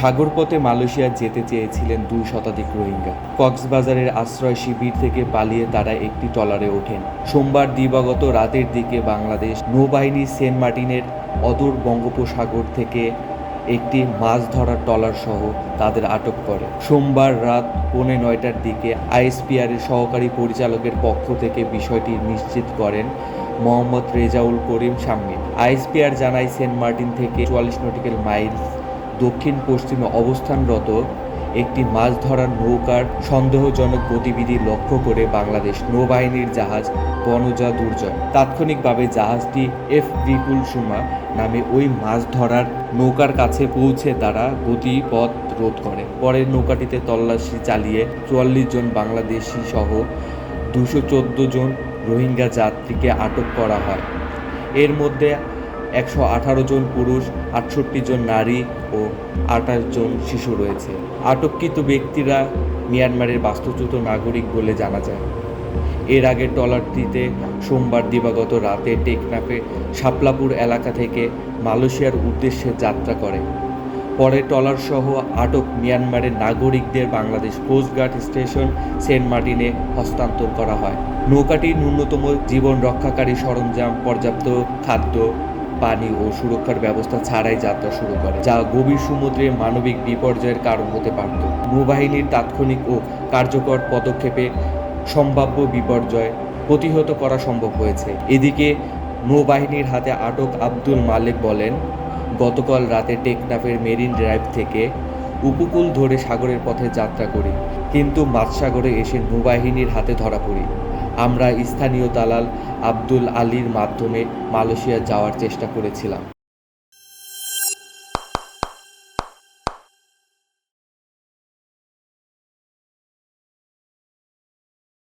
সাগরপথে Malaysia যেতে চেয়েছিলেন দুই শতাধিক রোহিঙ্গা। কক্সবাজারের আশ্রয় শিবির থেকে পালিয়ে তারা একটি ট্রলারে ওঠেন। সোমবার দিবাগত রাতের দিকে বাংলাদেশ নৌবাহিনী সেন্ট মার্টিনের অদূর বঙ্গোপসাগর থেকে একটি মাছ ধরার ট্রলার সহ তাদের আটক করে। সোমবার রাত পৌনে নয়টার দিকে আইএসপিআর এর সহকারী পরিচালকের পক্ষ থেকে বিষয়টি নিশ্চিত করেন মোহাম্মদ রেজাউল করিম সামনে আইএসপিআর জানায়, সেন্ট মার্টিন থেকে চুয়াল্লিশ নটিক্যাল মাইলস দক্ষিণ পশ্চিমে অবস্থানরত একটি মাছ ধরার নৌকার সন্দেহজনক গতিবিধি লক্ষ্য করে বাংলাদেশ নৌবাহিনীর জাহাজ বনজা দুর্জয়। তাৎক্ষণিকভাবে জাহাজটি এফ বিপুল সুমা নামে ওই মাছ ধরার নৌকার কাছে পৌঁছে তারা গতিপথ রোধ করে। পরে নৌকাটিতে তল্লাশি চালিয়ে চুয়াল্লিশ জন বাংলাদেশি সহ দুশো জন রোহিঙ্গা যাত্রীকে আটক করা হয়। এর মধ্যে একশো আঠারো জন পুরুষ, আটষট্টি জন নারী ও আঠাশ জন শিশু রয়েছে। আটককৃত ব্যক্তিরা মিয়ানমারের বাস্তুচ্যুত নাগরিক বলে জানা যায়। এর আগে ট্রলারটিতে সোমবার দিবাগত রাতে টেকনাফে শাপলাপুর এলাকা থেকে মালয়েশিয়ার উদ্দেশ্যে যাত্রা করে। পরে ট্রলারসহ আটক মিয়ানমারের নাগরিকদের বাংলাদেশ কোস্টগার্ড স্টেশন সেন্ট মার্টিনে হস্তান্তর করা হয়। নৌকাটি ন্যূনতম জীবন রক্ষাকারী সরঞ্জাম, পর্যাপ্ত খাদ্য পানি ও সুরক্ষার ব্যবস্থা ছাড়াই যাত্রা শুরু করে, যা গভীর সমুদ্রে মানবিক বিপর্যয়ের কারণ হতে পারত। নৌবাহিনীর তাৎক্ষণিক ও কার্যকর পদক্ষেপে সম্ভাব্য বিপর্যয় প্রতিহত করা সম্ভব হয়েছে। এদিকে, নৌবাহিনীর হাতে আটক আব্দুল মালেক বলেন, গতকাল রাতে টেকনাফের মেরিন ড্রাইভ থেকে উপকূল ধরে সাগরের পথে যাত্রা করি, কিন্তু মাঝসাগরে এসে নৌবাহিনীর হাতে ধরা পড়ি। আমরা স্থানীয় দালাল আব্দুল আলীর মাধ্যমে মালয়েশিয়া যাওয়ার চেষ্টা করেছিলাম।